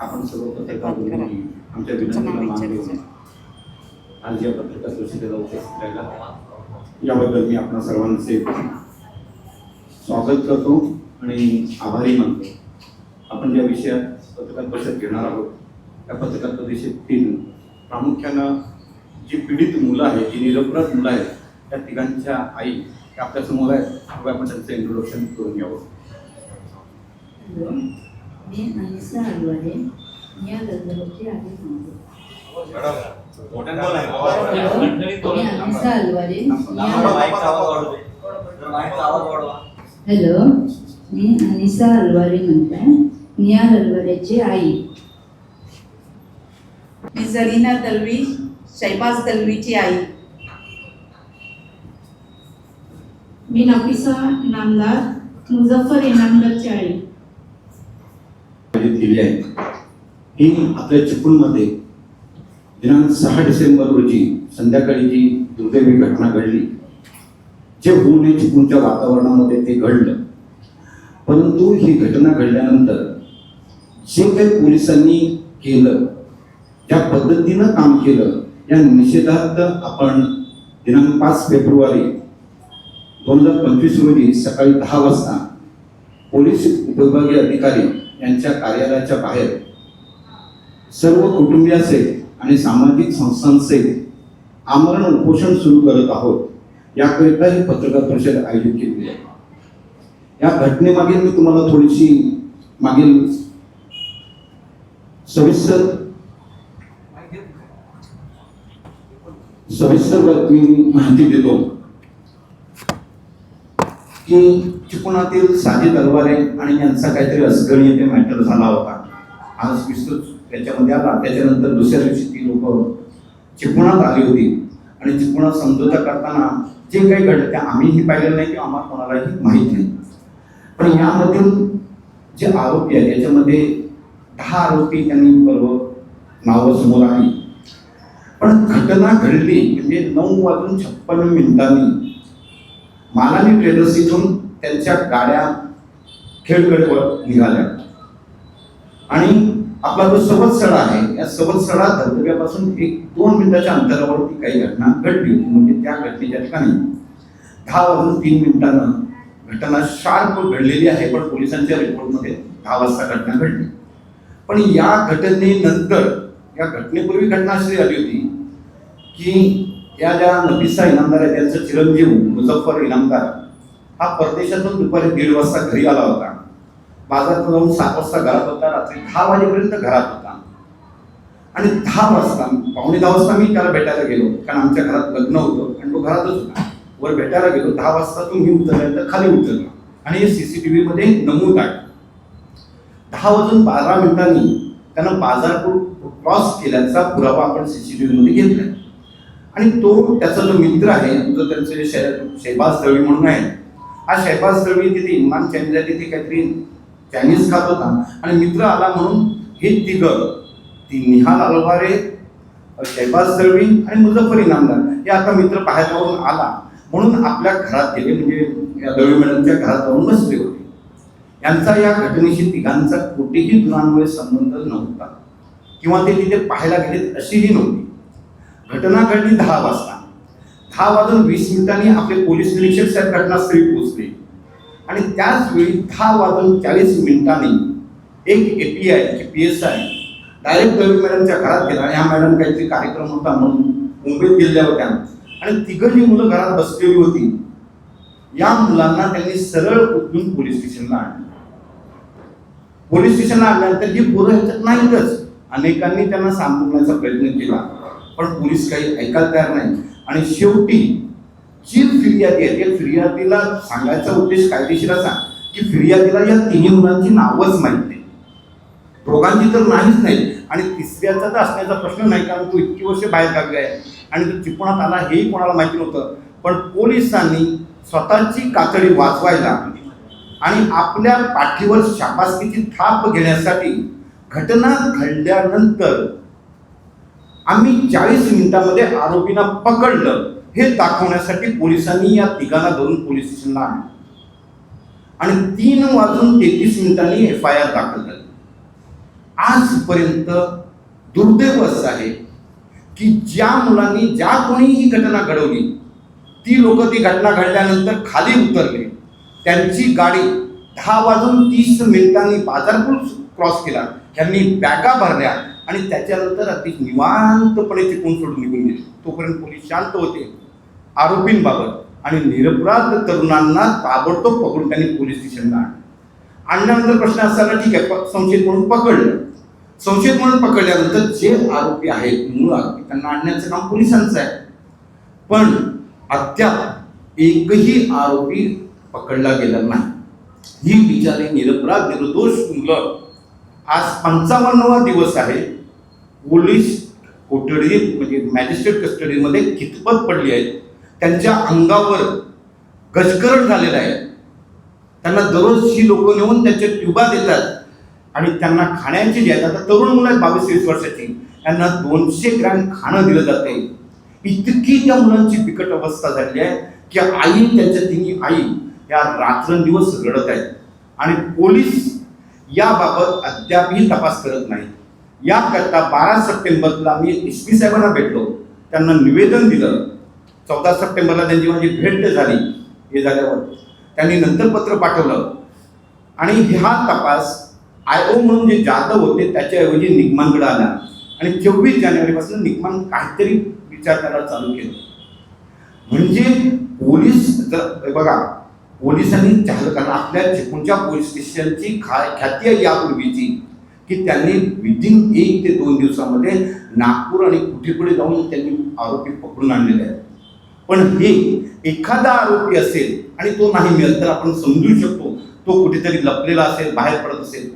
आपण सर्व पत्रकार आमच्या विनंतीला मान देऊन आज या पत्रकार परिषदेला उपस्थित राहिला. याबद्दल मी आपणा सर्वांचे स्वागत करतो आणि आभारी मानतो. आपण ज्या विषयात पत्रकार परिषद घेणार आहोत त्या पत्रकार परिषदेतील प्रामुख्यानं जी पीडित मुलं आहेत जी निरपराध मुलं आहेत त्या तिघांच्या आई त्या आपल्यासमोर आहेत. आपण त्यांचं इंट्रोडक्शन करून घ्यावं. हॅलो मी या गंधर्वची आधी सांगतो हॅलो मी अनिसा हलवाडे हॅलो. मी अनिसा हलवाडे म्हणताय. मी या हलवाड्याची आई. मी जरीना दलवी शैबाज दलवीची आई. मी नफिसा इनामदार मुझफ्फर इनामदारची आई. आयोजित केली आहे? ही आपल्या चिपळूणमध्ये दिनांक सहा डिसेंबर रोजी संध्याकाळी जी दुर्दैवी घटना घडली जे होऊ नये चिपळूणच्या वातावरणामध्ये ते घडलं. परंतु ही घटना घडल्यानंतर जे काही पोलिसांनी केलं ज्या पद्धतीनं काम केलं या निषेधार्थ आपण दिनांक पाच फेब्रुवारी दोन हजार पंचवीस रोजी सकाळी दहा वाजता पोलीस विभागीय अधिकारी यांच्या कार्यालयाच्या बाहेर सर्व कुटुंबियाचे आणि सामाजिक संस्थांचे आमरण उपोषण सुरू करत आहोत. याकरिता ही पत्रकार परिषद आयोजित केली आहे. या घटनेमागील मी तुम्हाला थोडीशी मागील सविस्तर सविस्तर मी माहिती देतो. की चिपळुणातील साजी तलवारे आणि यांचा काहीतरी असगणीय मॅटर झाला होता. आज विस्तृत त्याच्यामध्ये आला. त्याच्यानंतर दुसऱ्या दिवशी ती लोक चिपळुणात आली होती. आणि चिपळुणात समझोता करताना जे काही घडलं ते आम्हीही पाहिलेलं नाही किंवा आम्हाला कोणालाही माहीत नाही. पण यामधील जे आरोपी आहेत याच्यामध्ये दहा आरोपी त्यांनी बरोबर नावं समोर आली पण घटना घडली म्हणजे नऊ वाजून छप्पन्न मिनिटांनी मालानी ट्रेडर्स इथून त्यांच्या गाड्या खेळकडेवर निघाल्या. आणि आपला जो सवत्सडा आहे या सवत्सडा धबधब्यापासून एक दोन मिनिटाच्या अंतरावरती काही घटना घडली होती. म्हणजे त्या घटनेच्या ठिकाणी दहा वाजून तीन मिनिटानं घटना शार्प घडलेली आहे पण पोलिसांच्या रिपोर्टमध्ये दहा वाजता घटना घडली. पण या घटनेनंतर या घटनेपूर्वी घटना अशी झाली होती की या ज्या नबीसा इनामदार आहेत त्यांचा चिरंजीव मुझफ्फर इनामदार हा परदेशातून दुपारी दीड वाजता घरी आला होता. बाजारात जाऊन सात वाजता घरात होता रात्री दहा वाजेपर्यंत घरात होता. आणि दहा वाजता पावणे दहा वाजता मी त्याला भेटायला गेलो कारण आमच्या घरात लग्न होतं आणि तो घरातच होता. वर भेटायला गेलो दहा वाजता तुम्ही उतरल्यानंतर खाली उतरला. आणि हे सी सी टी व्हीमध्ये नमूद आहे. दहा वाजून बारा मिनिटांनी त्यानं बाजारपूर क्रॉस केल्याचा पुरावा आपण सी सी टी व्हीमध्ये घेतला आणि तो त्याचा जो मित्र आहे जो त्यांचे शे- शहबाज दळवी म्हणून आहे हा शहबाज तळवी तिथे इमान चॅनला तिथे काहीतरी चायनीज खात होता. आणि मित्र आला म्हणून हे तिघं ती निहाल अलवारे शहबाज तळवी आणि मुझफ्फर इनामदार हे आता मित्र बाहेरून आला. म्हणून आपल्या घरात गेले म्हणजे या दळवी मॅडमच्या घरात जाऊन बसले होते. यांचा या घटनेशी तिघांचा कुठेही दुरान्वय संबंध नव्हता. किंवा ते तिथे पाहायला गेलेत अशीही नव्हती. घटना घडली दहा वाजता. दहा वाजून वीस मिनिटांनी आपले पोलीस निरीक्षक साहेब घटनास्थळी पोहोचले. आणि त्याच वेळी दहा वाजून चाळीस मिनिटांनी एक A P I P S I direct Dalvi मॅडमच्या घरात गेला. ह्या मॅडम काहीतरी कार्यक्रम होता म्हणून मुंबईत गेलेल्या होत्या. आणि तिघं जी मुलं घरात बसलेली होती. या मुलांना त्यांनी सरळ उचलून पोलीस स्टेशनला आणलं. पोलीस स्टेशनला आणल्यानंतर ही पोरं ह्याच्यात नाहीतच. अनेकांनी त्यांना सांभाळण्याचा प्रयत्न केला पण पोलीस काही ऐकायला तयार नाही. आणि शेवटी जी फिर्यादी आहे. त्या फिर्यादीला सांगायचा उद्देश कायदेशीर असा की फिर्यादीला या तिन्ही मुलांची नावच माहीत नाही. दोघांची तर नाहीच नाही. आणि तिसऱ्याचा तर असण्याचा प्रश्न नाही कारण तो इतकी वर्ष बाहेर गावी आहे. आणि तो चिपणात आला हेही कोणाला माहिती नव्हतं. पण पोलिसांनी स्वतःची कातडी वाचवायला आणि आपल्या पाठीवर शाबासकीची थाप घेण्यासाठी घटना घडल्यानंतर आम्ही चाळीस मिनिटामध्ये आरोपींना पकडलं. हे दाखवण्यासाठी पोलिसांनी या तिघांना धरून पोलीस स्टेशनला आणलं. आणि तीन वाजून तेहतीस मिनिटांनी एफ आय आर दाखल झाली. आजपर्यंत दुर्दैव असं आहे की ज्या मुलांनी ज्या कोणी ही घटना घडवली ती लोक ती घटना घडल्यानंतर खाली उतरले. त्यांची गाडी दहा वाजून तीस मिनिटांनी बाजारपूर क्रॉस केला. त्यांनी बॅगा भरल्या आणि त्याच्यानंतर अगदी निवांतपणे चिकून सोडून निघून गेले. तोपर्यंत पोलीस शांत होते. आरोपींबाबत आणि निरपराध तरुणांना ताबडतोब पकडून त्यांनी पोलीस स्टेशनला आणलं. आणल्यानंतर प्रश्न असताना ठीक आहे संशयित म्हणून पकडलं. संशयित म्हणून पकडल्यानंतर जे आरोपी आहेत मूळ आरोपी त्यांना आणण्याचं काम पोलिसांचं आहे. पण अद्याप एकही आरोपी पकडला गेला नाही. ही बिचारी निरपराध निर्दोष मुलं आज पंचावन्नवा दिवस आहे. पोलीस कोठडी म्हणजे मॅजिस्ट्रेट कस्टडीमध्ये कितपत पडली आहेत त्यांच्या अंगावर गजकरण झालेलं आहे. त्यांना दररोज ही लोक नेऊन त्यांच्या ट्युबा देतात आणि त्यांना खाण्याची जी आहेत आता तरुण मुलं आहेत बावीस वीस वर्षाची त्यांना दोनशे ग्रॅम खाणं दिलं जाते इतकी त्या मुलांची बिकट अवस्था झाली आहे की आई त्यांच्या तिन्ही आई या रात्रंदिवस रडत आहेत. आणि पोलीस याबाबत अद्यापही तपास करत नाही. याकरता बारा सप्टेंबरला मी एस पी साहेबांना भेटलो. त्यांना निवेदन दिलं. चौदा सप्टेंबरला त्यांची माझी भेट झाली. हे झाल्यावर त्यांनी नंतर पत्र पाठवलं. आणि हा तपास आय ओ म्हणून जे जाधव होते त्याच्याऐवजी निगमांकडे आला. आणि चोवीस जानेवारीपासून निगमान काहीतरी विचार करायला चालू केलं. म्हणजे पोलीस जर बघा पोलिसांनी चालकांना आपल्या चिपळूणच्या पोलीस स्टेशनची खा ख्याती आहे यापूर्वीची की त्यांनी विदिन एक ते दोन दिवसामध्ये नागपूर आणि कुठेपुढे जाऊन त्यांनी आरोपी पकडून आणलेले आहेत. पण हे एखादा आरोपी असेल आणि तो नाही मिळत तर आपण समजू शकतो तो कुठेतरी लपलेला असेल बाहेर पडत असेल.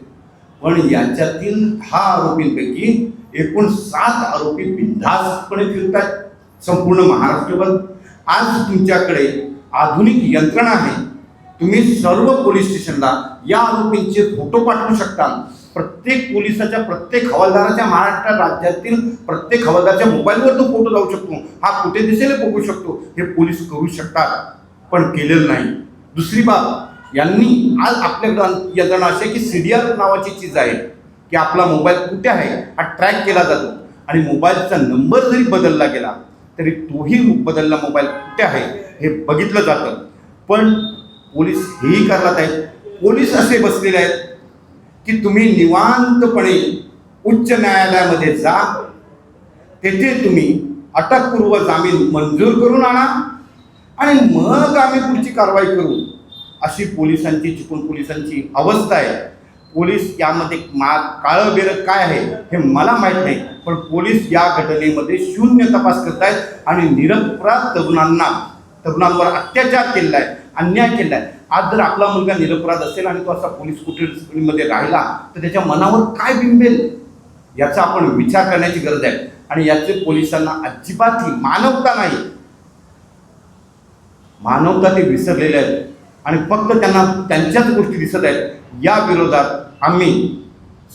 पण याच्यातील दहा आरोपींपैकी एकूण सात आरोपी बिनधास्तपणे फिरतात संपूर्ण महाराष्ट्रभर. आज तुमच्याकडे आधुनिक यंत्रणा आहे. तुम्ही सर्व पोलीस स्टेशनला या आरोपींचे फोटो पाठवू शकता. प्रत्येक पोलिसाच्या प्रत्येक हवालदाराच्या महाराष्ट्र राज्यातील प्रत्येक हवालदाराच्या मोबाईलवर तो फोटो जाऊ शकतो. हा कुठे दिसेल बघू शकतो. हे पोलीस करू शकतात पण केलेलं नाही. दुसरी बाब यांनी आज आपल्याकडं यंत्रणा अशी आहे की सी डी आर नावाची चीज आहे की आपला मोबाईल कुठे आहे हा ट्रॅक केला जातो. आणि मोबाईलचा नंबर जरी बदलला गेला तरी तोही बदलला मोबाईल कुठे आहे हे बघितलं जातं. पण पोलीस हेही करत आहेत. पोलीस असे बसलेले आहेत की तुम्ही निवांतपणे उच्च न्यायालयामध्ये जा. तेथे तुम्ही अटकपूर्व जामीन मंजूर करून आणा आणि मग आम्ही पुढची कारवाई करू. अशी पोलिसांची चुकून पोलिसांची अवस्था आहे. पोलीस यामध्ये मा काळं बेरं काय आहे हे मला माहीत नाही. पण पोलीस या घटनेमध्ये शून्य तपास करत आहेत आणि निरपराध तरुणांना तरुणांवर अत्याचार केलेला आहे. अन्याय केला आहे आज जर आपला मुलगा निरपराध असेल आणि तो असा पोलीस कुटीमध्ये राहिला तर त्याच्या मनावर काय बिंबेल? याचा आपण विचार करण्याची गरज आहे. आणि याचे पोलिसांना अजिबात ही मानवता नाही. मानवता ते विसरलेले आहेत. आणि फक्त त्यांना त्यांच्याच गोष्टी दिसत आहेत. या विरोधात आम्ही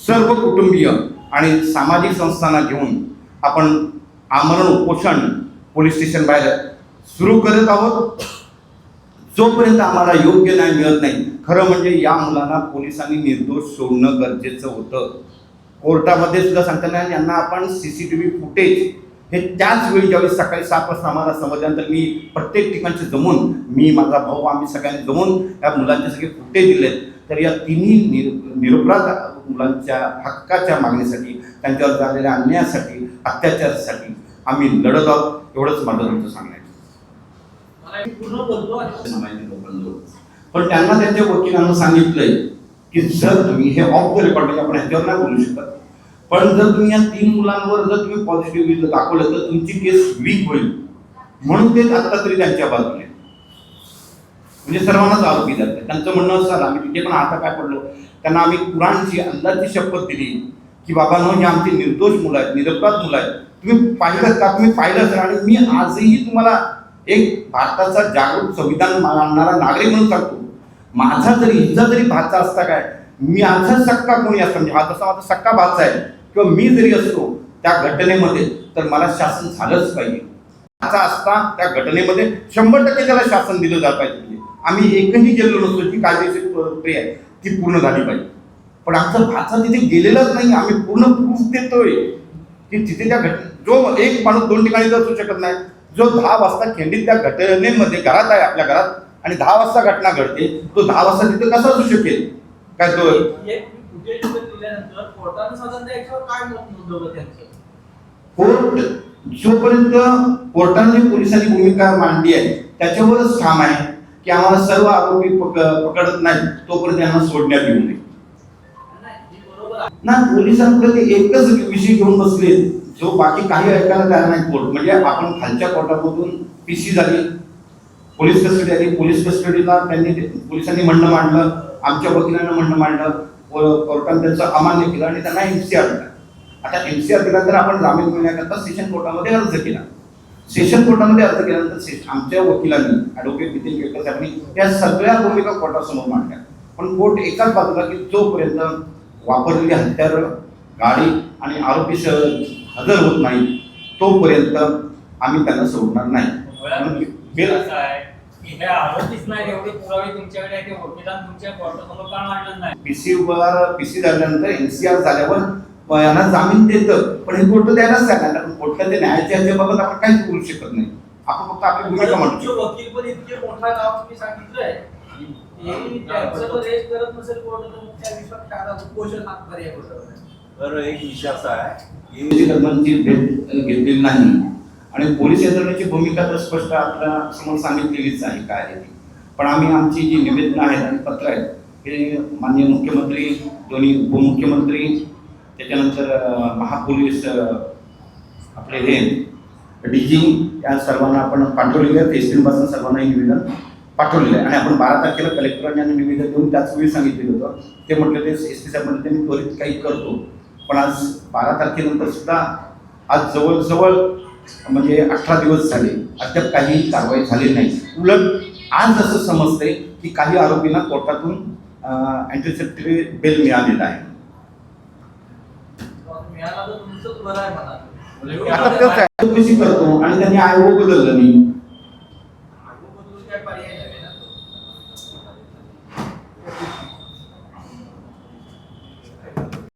सर्व कुटुंबीय आणि सामाजिक संस्थांना घेऊन आपण आमरण उपोषण पोलीस स्टेशन बाहेर सुरू करत आहोत. जोपर्यंत आम्हाला योग्य न्याय मिळत नाही खरं म्हणजे या मुलांना पोलिसांनी निर्दोष सोडणं गरजेचं होतं. कोर्टामध्ये सुद्धा सांगताना यांना आपण C C T V footage हे त्याच वेळी ज्यावेळी सकाळी सात वाजता आम्हाला समजल्यानंतर मी प्रत्येक ठिकाणचे जमून मी माझा भाऊ आम्ही सगळ्यांनी जमून या मुलांचे सगळे फुटेज दिलेत. तर या तिन्ही निर निरपराध मुलांच्या हक्काच्या मागणीसाठी त्यांच्यावर झालेल्या अन्यायासाठी अत्याचारासाठी आम्ही लढत आहोत एवढंच माझं तुमचं सांगण्याचं. पण त्यांना त्यांच्या वकिलांना सांगितलंय की जर तुम्ही हे ऑफ द रेकॉर्ड म्हणजे आपण ह्याच्यावर नाही बोलू शकत. पण जर तुम्ही या तीन मुलांवर जर तुम्ही पॉझिटिव्ह दाखवलं तर तुमची केस वीक होईल. म्हणून ते आता तरी त्यांच्या बाजूने. म्हणजे सर्वांनाच आरोपी जाते त्यांचं म्हणणं असं आम्ही तिथे पण आता काय पडलो? त्यांना आम्ही कुराणची अल्लाची शपथ दिली की बाबा नो हे आमचे निर्दोष मुलं आहेत निरपराध मुलं आहेत. तुम्ही पाहिलं का? तुम्ही पाहिलं तर आणि मी आजही तुम्हाला एक भारताचा जागरूक संविधान मानणारा नागरिक म्हणून सांगतो. माझा जरी हिचा जरी भाचा असता काय मी आजचा सक्का कोणी असतो? म्हणजे हा जसा माझा सक्का भाचा आहे. किंवा मी जरी असतो त्या घटनेमध्ये तर मला शासन झालंच पाहिजे. असा असता त्या घटनेमध्ये शंभर टक्के त्याला शासन दिलं जात पाहिजे. आम्ही एकही गेलो नसतो जी कायदेशीर प्रक्रिया आहे ती पूर्ण झाली पाहिजे. पण आमचा भाचा तिथे गेलेलाच नाही आम्ही पूर्ण प्रूफ देतोय. की तिथे त्या घटने जो एक माणूस दोन ठिकाणी असू शकत नाही जो दहा वाजता खंडित त्या घटनेमध्ये घरात आहे आपल्या घरात आणि दहा वाजता घटना घडते तो दहा वाजता तिथे कसा असू शकेल? काय तो कोर्ट जोपर्यंत कोर्टाने पोलिसांनी भूमिका मांडली आहे त्याच्यावरच ठाम आहे की आम्हाला सर्व आरोपी पक- पकडत नाही तोपर्यंत त्यांना सोडण्यात येऊ नये. ना पोलिसांकडे एकच विषय घेऊन बसले जो बाकी काही ऐकायला तयार नाही कोर्ट म्हणजे आपण खालच्या कोर्टामधून पी सी झाली पोलीस कस्टडी आली पोलीस कस्टडीला त्यांनी पोलिसांनी म्हणणं मांडलं आमच्या वकिलांना म्हणणं मांडलं को- कोर्टाने त्यांचं अमान्य केलं आणि त्यांना एम सी आर दिला. आता एम सी आर दिला तर आपण जामीन मिळण्याकरता सेशन कोर्टामध्ये अर्ज केला. सेशन कोर्टामध्ये अर्ज केल्यानंतर से- आमच्या वकिलांनी ॲडव्होकेट नितीन केळकर साहेबांनी या सगळ्या भूमिका कोर्टासमोर मांडल्या. पण कोर्ट एकाच बाजूला की जोपर्यंत वापरलेली हत्यार गाडी आणि आरोपी हजर होत नाही तोपर्यंत आम्ही त्यांना सोडणार नाही. म्हणून बिल असं आहे की हे आरोपीच नाही एवढे पुरावे तुमच्याकडे आहे ते वकिलांनी तुमच्या कोर्टासमोर का मांडलं नाही? पीसी वर पीसी झाल्यानंतर एनसीआर झाल्यावर यांना जामीन देतं पण हे कोर्ट द्यायलाच नाही कारण कोर्टात ते न्यायाच्या ह्याच्याबाबत आपण काहीच बोलू शकत नाही. आपण फक्त आपली भूमिका मांडू वकील पण इतके मोठा नाव तुम्ही सांगितलंय. करत नसेल कोर्ट तर एक विषय असा आहे. की भेट घेतलेली नाही. आणि पोलीस यंत्रणेची भूमिका तर स्पष्ट आपल्यासमोर सांगितलेलीच आहे काय आहे ती. पण आम्ही आमची जी निवेदनं आहेत आणि पत्र आहेत हे माननीय मुख्यमंत्री दोन्ही उपमुख्यमंत्री त्याच्यानंतर महापोलीस आपले हे डी जी या सर्वांना आपण पाठवलेलं आहे फेसबुकपासून सर्वांना हे निवेदन पाठवलेलं आहे. आणि आपण बारा तारखेला कलेक्टरांनी आणि निवेदन देऊन त्याच वेळी सांगितलेलं होतं. ते म्हटलं ते एस टी साहेब म्हणले मी त्वरित काही करतो. पण आज बारा तारखेनंतर सुद्धा आज जवळजवळ म्हणजे अठरा दिवस झाले. अद्याप काही कारवाई झाली नाही. उलट आज असं समजतंय की काही आरोपींना कोर्टातून अँटीसेप्टरी बेल मिळालेला आहे. आता तेच आहे. चौकशी करतो आणि त्यांनी आयोग बदललं नाही.